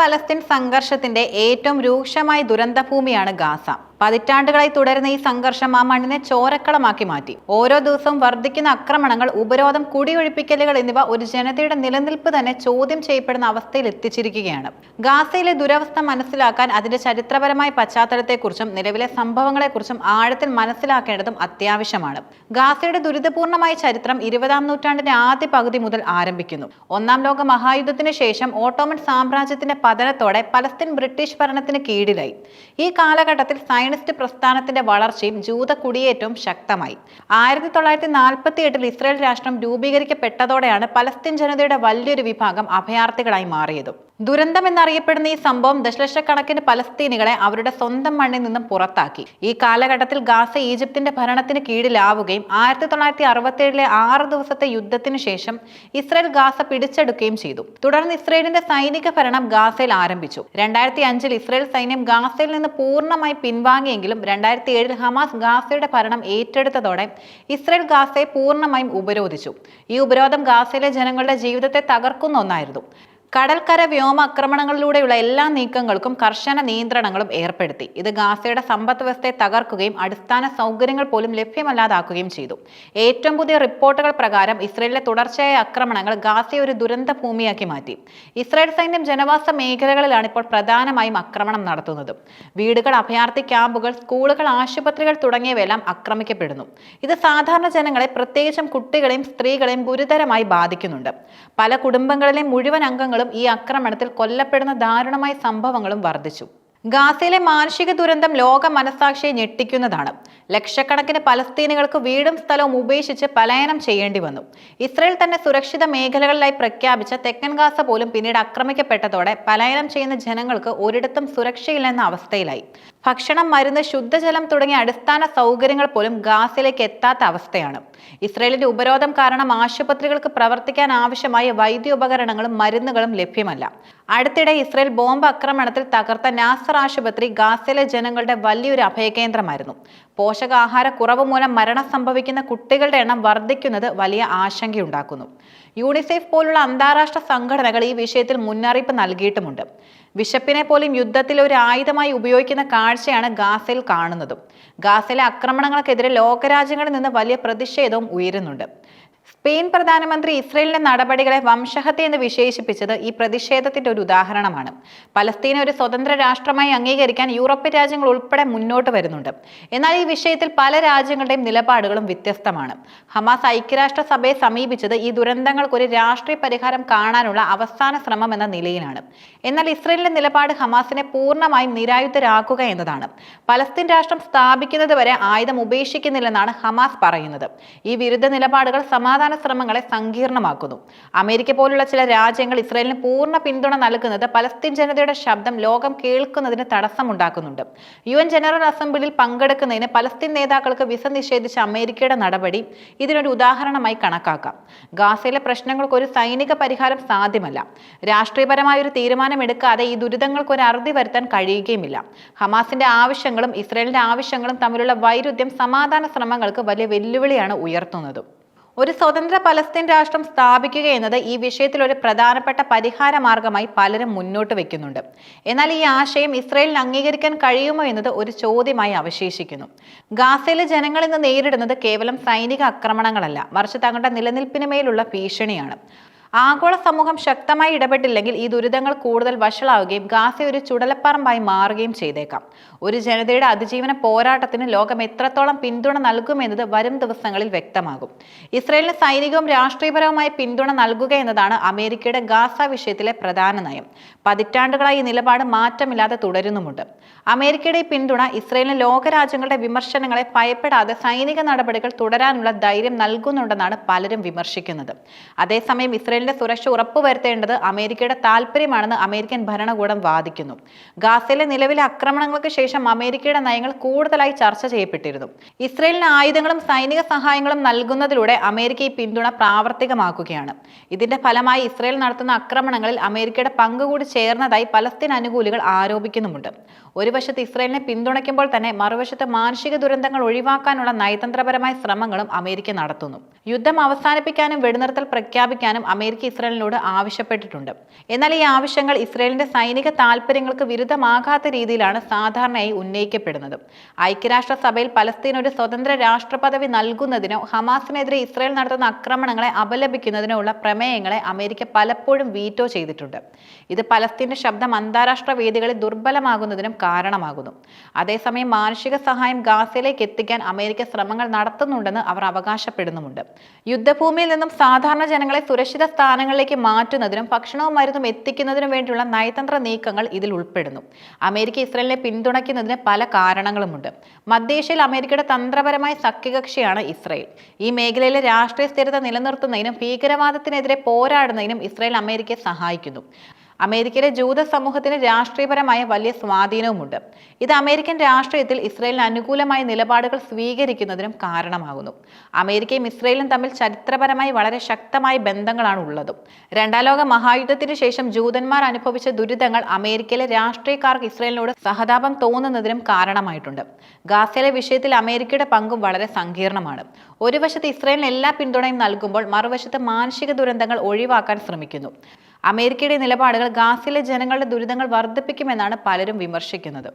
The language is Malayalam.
പലസ്തീൻ സംഘർഷത്തിന്റെ ഏറ്റവും രൂക്ഷമായ ദുരന്തഭൂമിയാണ് ഗാസ. പതിറ്റാണ്ടുകളായി തുടരുന്ന ഈ സംഘർഷം ആ മണ്ണിനെ ചോരക്കളമാക്കി മാറ്റി. ഓരോ ദിവസവും വർദ്ധിക്കുന്ന ആക്രമണങ്ങൾ ഉപരോധം കുടിയൊഴിപ്പിക്കലുകൾ എന്നിവ ഒരു ജനതയുടെ നിലനിൽപ്പ് തന്നെ ചോദ്യം ചെയ്യപ്പെടുന്ന അവസ്ഥയിൽ എത്തിച്ചിരിക്കുകയാണ്. ഗാസയിലെ ദുരവസ്ഥ മനസ്സിലാക്കാൻ അതിന്റെ ചരിത്രപരമായ പശ്ചാത്തലത്തെക്കുറിച്ചും നിലവിലെ സംഭവങ്ങളെക്കുറിച്ചും ആഴത്തിൽ മനസ്സിലാക്കേണ്ടതും അത്യാവശ്യമാണ്. ഗാസയുടെ ദുരിതപൂർണമായ ചരിത്രം ഇരുപതാം നൂറ്റാണ്ടിന്റെ ആദ്യ പകുതി മുതൽ ആരംഭിക്കുന്നു. ഒന്നാം ലോക മഹായുദ്ധത്തിന് ശേഷം ഓട്ടോമൻ സാമ്രാജ്യത്തിന്റെ പതനത്തോടെ പലസ്തീൻ ബ്രിട്ടീഷ് ഭരണത്തിന് കീഴിലായി. ഈ കാലഘട്ടത്തിൽ സയനിസ്റ്റ് പ്രസ്ഥാനത്തിന്റെ വളർച്ചയും ജൂത കുടിയേറ്റവും ശക്തമായി. ആയിരത്തി തൊള്ളായിരത്തി നാൽപ്പത്തി എട്ടിൽ ഇസ്രായേൽ രാഷ്ട്രം രൂപീകരിക്കപ്പെട്ടതോടെയാണ് പലസ്തീൻ ജനതയുടെ വലിയൊരു വിഭാഗം അഭയാർത്ഥികളായി മാറിയത്. ദുരന്തം എന്നറിയപ്പെടുന്ന ഈ സംഭവം ദശലക്ഷക്കണക്കിന് പലസ്തീനികളെ അവരുടെ സ്വന്തം മണ്ണിൽ നിന്നും പുറത്താക്കി. ഈ കാലഘട്ടത്തിൽ ഗാസ ഈജിപ്തിന്റെ ഭരണത്തിന് കീഴിലാവുകയും ആയിരത്തി തൊള്ളായിരത്തി അറുപത്തി ഏഴിലെ ആറ് ദിവസത്തെ യുദ്ധത്തിന് ശേഷം ഇസ്രായേൽ ഗാസ പിടിച്ചെടുക്കുകയും ചെയ്തു. തുടർന്ന് ഇസ്രായേലിന്റെ സൈനിക ഭരണം ഗാസയിൽ ആരംഭിച്ചു. രണ്ടായിരത്തി അഞ്ചിൽ ഇസ്രയേൽ സൈന്യം ഗാസയിൽ നിന്ന് പൂർണമായി പിൻവാങ്ങിയെങ്കിലും രണ്ടായിരത്തി ഏഴിൽ ഹമാസ് ഗാസയുടെ ഭരണം ഏറ്റെടുത്തതോടെ ഇസ്രയേൽ ഗാസയെ പൂർണമായും ഉപരോധിച്ചു. ഈ ഉപരോധം ഗാസയിലെ ജനങ്ങളുടെ ജീവിതത്തെ തകർക്കുന്ന ഒന്നായിരുന്നു. കടൽക്കര വ്യോമ ആക്രമണങ്ങളിലൂടെയുള്ള എല്ലാ നീക്കങ്ങൾക്കും കർശന നിയന്ത്രണങ്ങളും ഏർപ്പെടുത്തി. ഇത് ഗാസയുടെ സമ്പദ് വ്യവസ്ഥയെ തകർക്കുകയും അടിസ്ഥാന സൗകര്യങ്ങൾ പോലും ലഭ്യമല്ലാതാക്കുകയും ചെയ്തു. ഏറ്റവും പുതിയ റിപ്പോർട്ടുകൾ പ്രകാരം ഇസ്രയേലിലെ തുടർച്ചയായ ആക്രമണങ്ങൾ ഗാസയെ ഒരു ദുരന്ത ഭൂമിയാക്കി മാറ്റി. ഇസ്രയേൽ സൈന്യം ജനവാസ മേഖലകളിലാണ് ഇപ്പോൾ പ്രധാനമായും ആക്രമണം നടത്തുന്നത്. വീടുകൾ അഭയാർത്ഥി ക്യാമ്പുകൾ സ്കൂളുകൾ ആശുപത്രികൾ തുടങ്ങിയവയെല്ലാം ആക്രമിക്കപ്പെടുന്നു. ഇത് സാധാരണ ജനങ്ങളെ പ്രത്യേകിച്ചും കുട്ടികളെയും സ്ത്രീകളെയും ഗുരുതരമായി ബാധിക്കുന്നുണ്ട്. പല കുടുംബങ്ങളിലെയും മുഴുവൻ അംഗങ്ങളും ഈ ആക്രമണത്തിൽ കൊല്ലപ്പെടുന്ന ദാരുണമായ സംഭവങ്ങളും വർദ്ധിച്ചു. ഗാസയിലെ മാനുഷിക ദുരന്തം ലോക മനസാക്ഷിയെ ഞെട്ടിക്കുന്നതാണ്. ലക്ഷക്കണക്കിന് പലസ്തീനികൾക്ക് വീടും സ്ഥലവും ഉപേക്ഷിച്ച് പലായനം ചെയ്യേണ്ടി വന്നു. ഇസ്രയേൽ തന്നെ സുരക്ഷിത മേഖലകളിലായി പ്രഖ്യാപിച്ച തെക്കൻ ഗാസ പോലും പിന്നീട് ആക്രമിക്കപ്പെട്ടതോടെ പലായനം ചെയ്യുന്ന ജനങ്ങൾക്ക് ഒരിടത്തും സുരക്ഷയില്ലെന്ന അവസ്ഥയിലായി. ഭക്ഷണം മരുന്ന് ശുദ്ധജലം തുടങ്ങിയ അടിസ്ഥാന സൗകര്യങ്ങൾ പോലും ഗാസിലേക്ക് എത്താത്ത അവസ്ഥയാണ്. ഇസ്രയേലിന്റെ ഉപരോധം കാരണം ആശുപത്രികൾക്ക് പ്രവർത്തിക്കാൻ ആവശ്യമായ വൈദ്യോപകരണങ്ങളും മരുന്നുകളും ലഭ്യമല്ല. അടുത്തിടെ ഇസ്രയേൽ ബോംബ് ആക്രമണത്തിൽ തകർത്ത നാസർ ആശുപത്രി ഗാസയിലെ ജനങ്ങളുടെ വലിയൊരു അഭയകേന്ദ്രമായിരുന്നു. പോഷകാഹാര കുറവ് മൂലം മരണം സംഭവിക്കുന്ന കുട്ടികളുടെ എണ്ണം വർദ്ധിക്കുന്നത് വലിയ ആശങ്കയുണ്ടാക്കുന്നു. യൂണിസെഫ് പോലുള്ള അന്താരാഷ്ട്ര സംഘടനകൾ ഈ വിഷയത്തിൽ മുന്നറിയിപ്പ് നൽകിയിട്ടുമുണ്ട്. വിശപ്പിനെ പോലും യുദ്ധത്തിൽ ഒരു ആയുധമായി ഉപയോഗിക്കുന്ന കാഴ്ചയാണ് ഗാസയിൽ കാണുന്നതും. ഗാസയിലെ ആക്രമണങ്ങൾക്കെതിരെ ലോകരാജ്യങ്ങളിൽ നിന്ന് വലിയ പ്രതിഷേധവും ഉയരുന്നുണ്ട്. സ്പെയിൻ പ്രധാനമന്ത്രി ഇസ്രയേലിന്റെ നടപടികളെ വംശഹത്യ എന്ന് വിശേഷിപ്പിച്ചത് ഈ പ്രതിഷേധത്തിന്റെ ഒരു ഉദാഹരണമാണ്. പലസ്തീനെ ഒരു സ്വതന്ത്ര രാഷ്ട്രമായി അംഗീകരിക്കാൻ യൂറോപ്യൻ രാജ്യങ്ങൾ ഉൾപ്പെടെ മുന്നോട്ട് വരുന്നുണ്ട്. എന്നാൽ ഈ വിഷയത്തിൽ പല രാജ്യങ്ങളുടെയും നിലപാടുകളും വ്യത്യസ്തമാണ്. ഹമാസ് ഐക്യരാഷ്ട്ര സഭയെ സമീപിച്ചത് ഈ ദുരന്തങ്ങൾക്ക് ഒരു രാഷ്ട്രീയ പരിഹാരം കാണാനുള്ള അവസാന ശ്രമം എന്ന നിലയിലാണ്. എന്നാൽ ഇസ്രയേലിന്റെ നിലപാട് ഹമാസിനെ പൂർണമായും നിരായുധരാക്കുക എന്നതാണ്. പലസ്തീൻ രാഷ്ട്രം സ്ഥാപിക്കുന്നത് വരെ ആയുധം ഉപേക്ഷിക്കുന്നില്ലെന്നാണ് ഹമാസ് പറയുന്നത്. ഈ വിരുദ്ധ നിലപാടുകൾ സമാധാന ശ്രമങ്ങളെ സങ്കീർണമാക്കുന്നു. അമേരിക്ക പോലുള്ള ചില രാജ്യങ്ങൾ ഇസ്രയേലിന് പൂർണ പിന്തുണ നൽകുന്നത് പലസ്തീൻ ജനതയുടെ ശബ്ദം ലോകം കേൾക്കുന്നതിന് തടസ്സമുണ്ടാക്കുന്നുണ്ട്. യു എൻ ജനറൽ അസംബ്ലിയിൽ പങ്കെടുക്കുന്നതിന് പലസ്തീൻ നേതാക്കൾക്ക് വിസ നിഷേധിച്ച അമേരിക്കയുടെ നടപടി ഇതിനൊരു ഉദാഹരണമായി കണക്കാക്കാം. ഗാസയിലെ പ്രശ്നങ്ങൾക്ക് ഒരു സൈനിക പരിഹാരം സാധ്യമല്ല. രാഷ്ട്രീയപരമായ ഒരു തീരുമാനമെടുക്കാതെ ഈ ദുരിതങ്ങൾക്ക് ഒരു അറുതി വരുത്താൻ കഴിയുകയുമില്ല. ഹമാസിന്റെ ആവശ്യങ്ങളും ഇസ്രയേലിന്റെ ആവശ്യങ്ങളും തമ്മിലുള്ള വൈരുദ്ധ്യം സമാധാന ശ്രമങ്ങൾക്ക് വലിയ വെല്ലുവിളിയാണ് ഉയർത്തുന്നത്. ഒരു സ്വതന്ത്ര പലസ്തീൻ രാഷ്ട്രം സ്ഥാപിക്കുക എന്നത് ഈ വിഷയത്തിൽ ഒരു പ്രധാനപ്പെട്ട പരിഹാര മാർഗമായി പലരും മുന്നോട്ട് വെക്കുന്നുണ്ട്. എന്നാൽ ഈ ആശയം ഇസ്രയേലിന് അംഗീകരിക്കാൻ കഴിയുമോ എന്നത് ഒരു ചോദ്യമായി അവശേഷിക്കുന്നു. ഗാസയിലെ ജനങ്ങൾ ഇന്ന് നേരിടുന്നത് കേവലം സൈനിക ആക്രമണങ്ങളല്ല. മറിച്ച് തങ്ങളുടെ നിലനിൽപ്പിന് മേലുള്ള ഭീഷണിയാണ്. ആഗോള സമൂഹം ശക്തമായി ഇടപെട്ടില്ലെങ്കിൽ ഈ ദുരിതങ്ങൾ കൂടുതൽ വഷളാവുകയും ഗാസ ഒരു ചുടലപ്പറമ്പായി മാറുകയും ചെയ്തേക്കാം. ഒരു ജനതയുടെ അതിജീവന പോരാട്ടത്തിന് ലോകം എത്രത്തോളം പിന്തുണ നൽകുമെന്നത് വരും ദിവസങ്ങളിൽ വ്യക്തമാകും. ഇസ്രയേലിന് സൈനികവും രാഷ്ട്രീയപരവുമായ പിന്തുണ നൽകുക എന്നതാണ് അമേരിക്കയുടെ ഗാസ വിഷയത്തിലെ പ്രധാന നയം. പതിറ്റാണ്ടുകളായി ഈ നിലപാട് മാറ്റമില്ലാതെ തുടരുന്നുമുണ്ട്. അമേരിക്കയുടെ പിന്തുണ ഇസ്രയേലിന് ലോകരാജ്യങ്ങളുടെ വിമർശനങ്ങളെ ഭയപ്പെടാതെ സൈനിക നടപടികൾ തുടരാനുള്ള ധൈര്യം നൽകുന്നുണ്ടെന്നാണ് പലരും വിമർശിക്കുന്നത്. അതേസമയം ഇസ്രയേലിന്റെ സുരക്ഷ ഉറപ്പുവരുത്തേണ്ടത് അമേരിക്കയുടെ താല്പര്യമാണെന്ന് അമേരിക്കൻ ഭരണകൂടം വാദിക്കുന്നു. ഗാസയിലെ നിലവിലെ ആക്രമണങ്ങൾക്ക് ശേഷം അമേരിക്കയുടെ നയങ്ങൾ കൂടുതലായി ചർച്ച ചെയ്യപ്പെട്ടിരുന്നു. ഇസ്രയേലിന് ആയുധങ്ങളും സൈനിക സഹായങ്ങളും നൽകുന്നതിലൂടെ അമേരിക്ക ഈ പിന്തുണ പ്രാവർത്തികമാക്കുകയാണ്. ഇതിന്റെ ഫലമായി ഇസ്രയേൽ നടത്തുന്ന ആക്രമണങ്ങളിൽ അമേരിക്കയുടെ പങ്ക് കൂടി ചേർന്നതായി പലസ്തീൻ അനുകൂലികൾ ആരോപിക്കുന്നുമുണ്ട്. ഒരു വശത്ത് ഇസ്രയേലിനെ പിന്തുണയ്ക്കുമ്പോൾ തന്നെ മറുവശത്ത് മാനുഷിക ദുരന്തങ്ങൾ ഒഴിവാക്കാനുള്ള നയതന്ത്രപരമായ ശ്രമങ്ങളും അമേരിക്ക നടത്തുന്നു. യുദ്ധം അവസാനിപ്പിക്കാനും വെടിനിർത്തൽ പ്രഖ്യാപിക്കാനും അമേരിക്ക ഇസ്രായേലിനോട് ആവശ്യപ്പെട്ടിട്ടുണ്ട്. എന്നാൽ ഈ ആവശ്യങ്ങൾ ഇസ്രായേലിന്റെ സൈനിക താൽപ്പര്യങ്ങൾക്ക് വിരുദ്ധമാകാത്ത രീതിയിലാണ് സാധാരണയായി ഉന്നയിക്കപ്പെടുന്നത്. ഐക്യരാഷ്ട്രസഭയിൽ പലസ്തീൻ ഒരു സ്വതന്ത്ര രാഷ്ട്ര പദവി നൽകുന്നതിനോ ഹമാസിനെതിരെ ഇസ്രായേൽ നടത്തുന്ന ആക്രമണങ്ങളെ അപലപിക്കുന്നതിനോ ഉള്ള പ്രമേയങ്ങളെ അമേരിക്ക പലപ്പോഴും വീറ്റോ ചെയ്തിട്ടുണ്ട്. ഇത് പലസ്തീന്റെ ശബ്ദം അന്താരാഷ്ട്ര വേദികളിൽ ദുർബലമാകുന്നതിനും കാരണമാകുന്നു. അതേസമയം മാനുഷിക സഹായം ഗാസയിലേക്ക് എത്തിക്കാൻ അമേരിക്ക ശ്രമങ്ങൾ നടത്തുന്നുണ്ടെന്ന് അവർ അവകാശപ്പെടുന്നുമുണ്ട്. യുദ്ധഭൂമിയിൽ നിന്നും സാധാരണ ജനങ്ങളെ സുരക്ഷിത സ്ഥാനങ്ങളിലേക്ക് മാറ്റുന്നതിനും ഭക്ഷണവും മരുന്നും എത്തിക്കുന്നതിനും വേണ്ടിയുള്ള നയതന്ത്ര നീക്കങ്ങൾ ഇതിൽ ഉൾപ്പെടുന്നു. അമേരിക്ക ഇസ്രയേലിനെ പിന്തുണയ്ക്കുന്നതിന് പല കാരണങ്ങളുമുണ്ട്. മധ്യേഷ്യയിൽ അമേരിക്കയുടെ തന്ത്രപരമായ സഖ്യകക്ഷിയാണ് ഇസ്രയേൽ. ഈ മേഖലയിലെ രാഷ്ട്രീയ സ്ഥിരത നിലനിർത്തുന്നതിനും ഭീകരവാദത്തിനെതിരെ പോരാടുന്നതിനും ഇസ്രയേൽ അമേരിക്കയെ സഹായിക്കുന്നു. അമേരിക്കയിലെ ജൂത സമൂഹത്തിന് രാഷ്ട്രീയപരമായ വലിയ സ്വാധീനവുമുണ്ട്. ഇത് അമേരിക്കൻ രാഷ്ട്രീയത്തിൽ ഇസ്രയേലിന് അനുകൂലമായ നിലപാടുകൾ സ്വീകരിക്കുന്നതിനും കാരണമാകുന്നു. അമേരിക്കയും ഇസ്രയേലും തമ്മിൽ ചരിത്രപരമായി വളരെ ശക്തമായ ബന്ധങ്ങളാണ് ഉള്ളതും. രണ്ടാം ലോക മഹായുദ്ധത്തിന് ശേഷം ജൂതന്മാർ അനുഭവിച്ച ദുരിതങ്ങൾ അമേരിക്കയിലെ രാഷ്ട്രീയക്കാർക്ക് ഇസ്രയേലിനോട് സഹതാപം തോന്നുന്നതിനും കാരണമായിട്ടുണ്ട്. ഗാസയിലെ വിഷയത്തിൽ അമേരിക്കയുടെ പങ്കും വളരെ സങ്കീർണമാണ്. ഒരു വശത്ത് ഇസ്രയേലിന് എല്ലാ പിന്തുണയും നൽകുമ്പോൾ മറുവശത്ത് മാനസിക ദുരന്തങ്ങൾ ഒഴിവാക്കാൻ ശ്രമിക്കുന്നു. അമേരിക്കയുടെ നിലപാടുകൾ ഗാസിലെ ജനങ്ങളുടെ ദുരിതങ്ങൾ വർദ്ധിപ്പിക്കുമെന്നാണ് പലരും വിമർശിക്കുന്നത്.